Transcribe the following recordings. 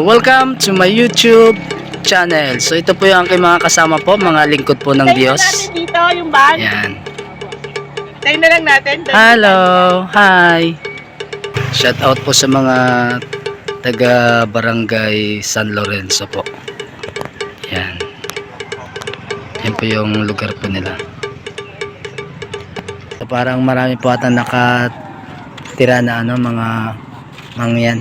So, welcome to my YouTube channel. So, ito po yung aking mga kasama po, mga lingkod po ng Diyos. natin dito, yung van. Yan. Tayo na lang natin. Hello, hi. Shout out po sa mga taga Barangay San Lorenzo po. Yan. Yan po yung lugar po nila. So, parang marami po ata nakatira na ano, mga mangyan.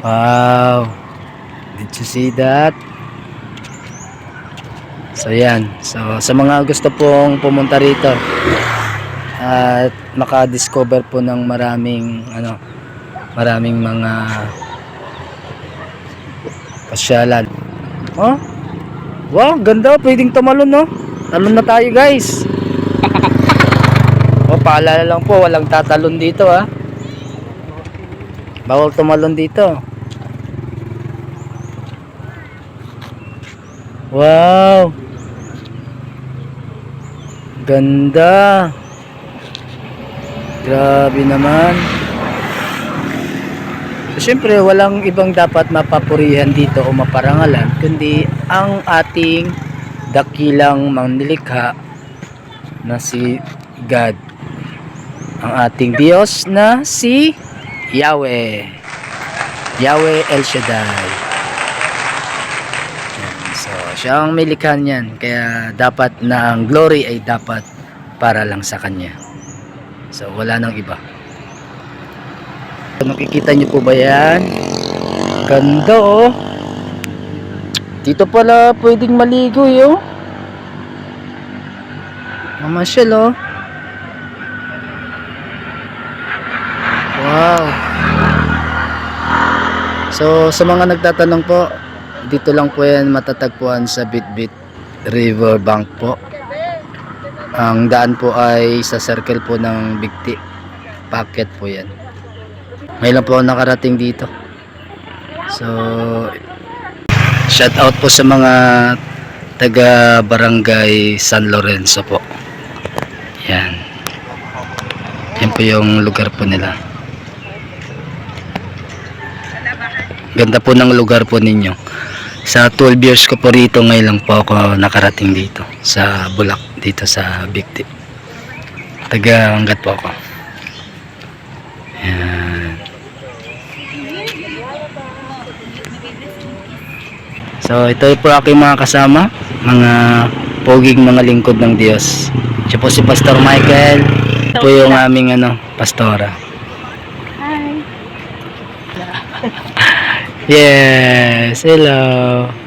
Wow. Did you see that? So yan. So sa mga gusto pong pumunta rito at maka-discover po ng maraming ano maraming mga pasyalan. Oh? Wow, ganda. Pwedeng tumalon, no? Talon na tayo, guys. oh, paalala lang po, walang tatalon dito, ha. Bawal tumalon dito. Wow. Ganda. Grabe naman. Siyempre, walang ibang dapat mapapurihan dito o maparangalan, kundi ang ating dakilang manglilikha na si God. Ang ating Diyos na si Yahweh. Yahweh El Shaddai. Siya ang may likha niyan. Kaya dapat na ang glory ay dapat para lang sa Kanya. So, wala nang iba. Nakikita niyo po ba yan? Ganda oh. Dito pala pwedeng maligo yo. Mamasyal oh. Wow. So sa mga nagtatanong po, dito lang po yan matatagpuan sa Bitbit River Bank po. Ang daan po ay sa circle po ng Bigti. Packet po yan. Ngayon po ako nakarating dito. So, shout out po sa mga taga Barangay San Lorenzo po. Yan. Yan po yung lugar po nila. Ganda po ng lugar po ninyo. Sa 12 years ko po rito, ngayon lang po ako nakarating dito sa Bulak, dito sa Bigti. Taga hanggat po ako. Yan. So ito po aking mga kasama, mga poging mga lingkod ng Diyos. Siya po si Pastor Michael. Ito po yung aming ano, pastora. Hi. Yes, hello.